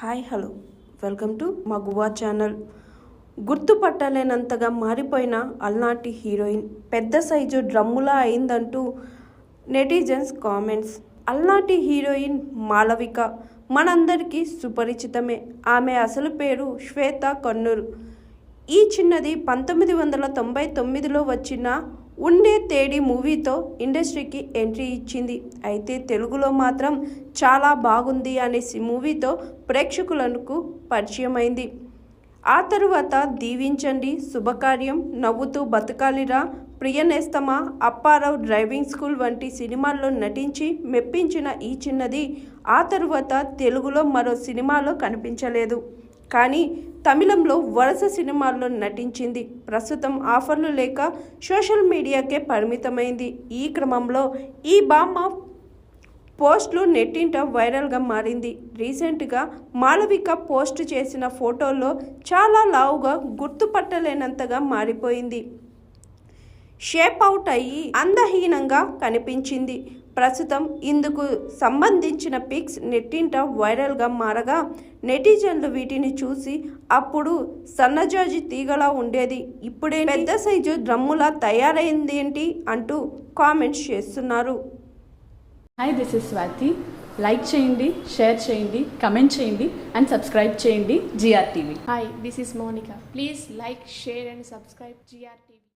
Hi hello. Welcome to Maguva channel. గుర్తుపట్టలేనంతగా మారిపోయిన అల్నాటి heroine పెద్ద సైజు డ్రమ్ములా అయిందంటూ నెటిజన్స్ కామెంట్స్. అల్నాటి హీరోయిన్ మాలవిక మనందరికీ సుపరిచితమే. ఆమె అసలు పేరు శ్వేత కన్నూరు. ఈ చిన్నది పంతొమ్మిది వందల తొంభై తొమ్మిదిలో వచ్చిన ఉండే తేడి మూవీతో ఇండస్ట్రీకి ఎంట్రీ ఇచ్చింది. అయితే తెలుగులో మాత్రం చాలా బాగుంది అనే మూవీతో ప్రేక్షకులకు పరిచయమైంది. ఆ తరువాత దీవించండి శుభకార్యం నవ్వుతూ బతకాలిరా ప్రియనేస్తమా అప్పారావు డ్రైవింగ్ స్కూల్ వంటి సినిమాల్లో నటించి మెప్పించిన ఈ చిన్నది ఆ తరువాత తెలుగులో మరో సినిమాలో కనిపించలేదు. కానీ తమిళంలో వరుస సినిమాల్లో నటించింది. ప్రస్తుతం ఆఫర్లు లేక సోషల్ మీడియాకే పరిమితమైంది. ఈ క్రమంలో ఈ బామ్మ పోస్ట్లు నెట్టింట వైరల్గా మారింది. రీసెంట్గా మాళవిక పోస్ట్ చేసిన ఫోటోల్లో చాలా లావుగా గుర్తుపట్టలేనంతగా మారిపోయింది. షేప్ అవుట్ అయ్యి అందహీనంగా కనిపించింది. ప్రస్తుతం ఇందుకు సంబంధించిన పిక్స్ నెట్టింట వైరల్గా మారగా నెటిజన్లు వీటిని చూసి అప్పుడు సన్నజాజి తీగలా ఉండేది. ఇప్పుడే పెద్ద సైజు డ్రమ్ములా తయారైందేంటి అంటూ కామెంట్స్ చేస్తున్నారు. Hi this is Swathi like చేయండి షేర్ చేయండి కమెంట్ చేయండి అండ్ సబ్స్క్రైబ్ చేయండి GR TV Hi, this is Monica. Please like, share, and subscribe GR